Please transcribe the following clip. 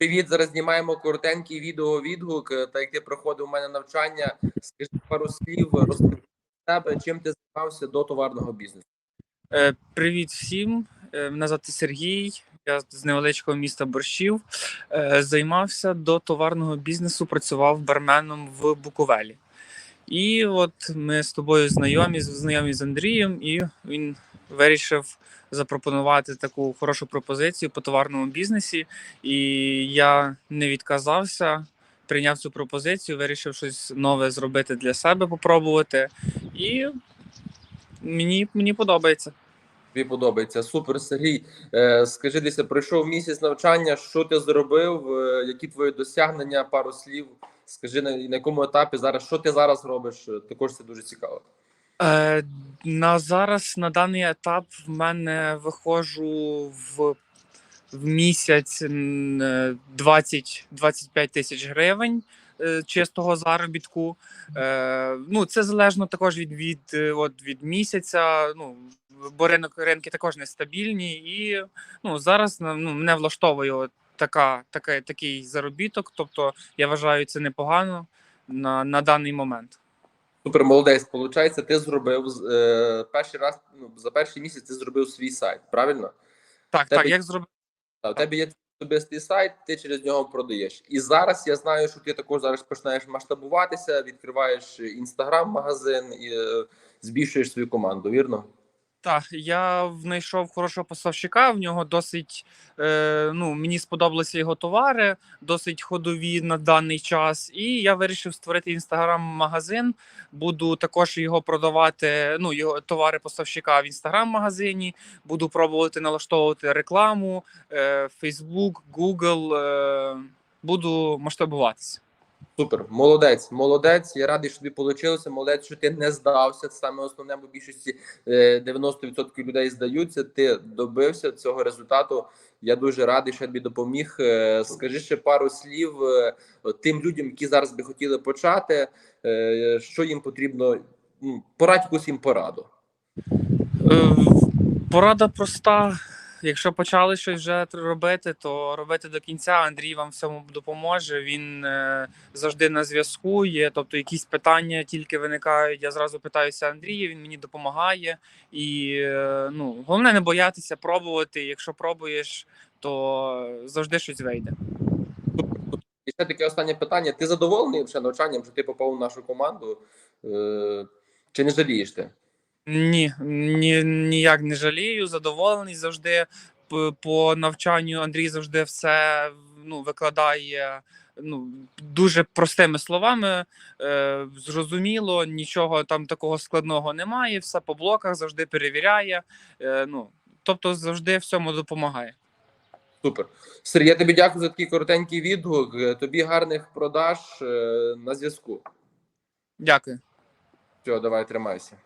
Привіт, зараз знімаємо коротенький відео-відгук. Е, як ти проходив у мене навчання, скажи пару слів, розкажи себе, чим ти займався до товарного бізнесу. Е, Привіт всім. Е, Мене звати Сергій. Я з невеличкого міста Борщів. Займався до товарного бізнесу, працював барменом в Буковелі. І от ми з тобою знайомі, знайомі з Андрієм, і він вирішив запропонувати таку хорошу пропозицію по товарному бізнесі. І я не відказався, прийняв цю пропозицію, вирішив щось нове зробити для себе, попробувати. І мені, мені подобається. Тобі подобається. Супер, Сергій. Е, Скажи, десь пройшов місяць навчання. Що ти зробив? Е, Які твої досягнення? Пару слів. Скажи на, якому етапі зараз, що ти зараз робиш? Е, Також це дуже цікаво. Е, на зараз на даний етап в мене виходжу в, в місяць м, е, 20-25 тисяч гривень е, чистого заробітку. Ну, це залежно також від, від, от, від місяця. Ну, бо ринок ринки також нестабільні, і ну, зараз на- ну, мене влаштовує от така, така, такий заробіток. Тобто я вважаю це непогано на, на даний момент. Супер, молодець. Получається, ти зробив е, перший раз ну, за перший місяць ти зробив свій сайт, правильно? Так, Тебе- так, як зробив. У тебе є особистий сайт, ти через нього продаєш. І зараз я знаю, що ти також зараз починаєш масштабуватися, відкриваєш інстаграм-магазин і е, збільшуєш свою команду, вірно? Так, я знайшов хорошого поставщика. В нього досить е, ну мені сподобалися його товари, досить ходові на даний час. І я вирішив створити інстаграм-магазин. Буду також його продавати. Ну його товари поставщика в інстаграм-магазині. Буду пробувати налаштовувати рекламу, е, Facebook, Google. Е, буду масштабуватися. Супер, молодець, молодець. Я радий, що тобі вийшло. Молодець, що ти не здався. Це саме основне, бо більшості е, 90% людей здаються. Ти добився цього результату. Я дуже радий, що я тобі допоміг. Е, Скажи ще пару слів е, тим людям, які зараз би хотіли почати. е, Що їм потрібно? Порадь якусь їм пораду. Е, Порада проста. Якщо почали щось вже робити, то робити до кінця. Андрій вам в цьому допоможе. Він е, завжди на зв'язку є. Тобто, якісь питання тільки виникають. Я зразу питаюся Андрія. Він мені допомагає. І е, ну головне не боятися пробувати. Якщо пробуєш, то завжди щось вийде. І ще таке останнє питання: ти задоволений вже навчанням, що ти попав у нашу команду? Е, Чи не жалієш ти? Ні, ні, ніяк не жалію, задоволений завжди. По навчанню Андрій завжди все ну, викладає ну, дуже простими словами. Е, зрозуміло, нічого там такого складного немає. Все по блоках завжди перевіряє. Е, ну, тобто завжди всьому допомагає. Супер. Сергій, я тобі дякую за такий коротенький відгук. Тобі гарних продаж е, на зв'язку. Дякую. Все, давай тримайся.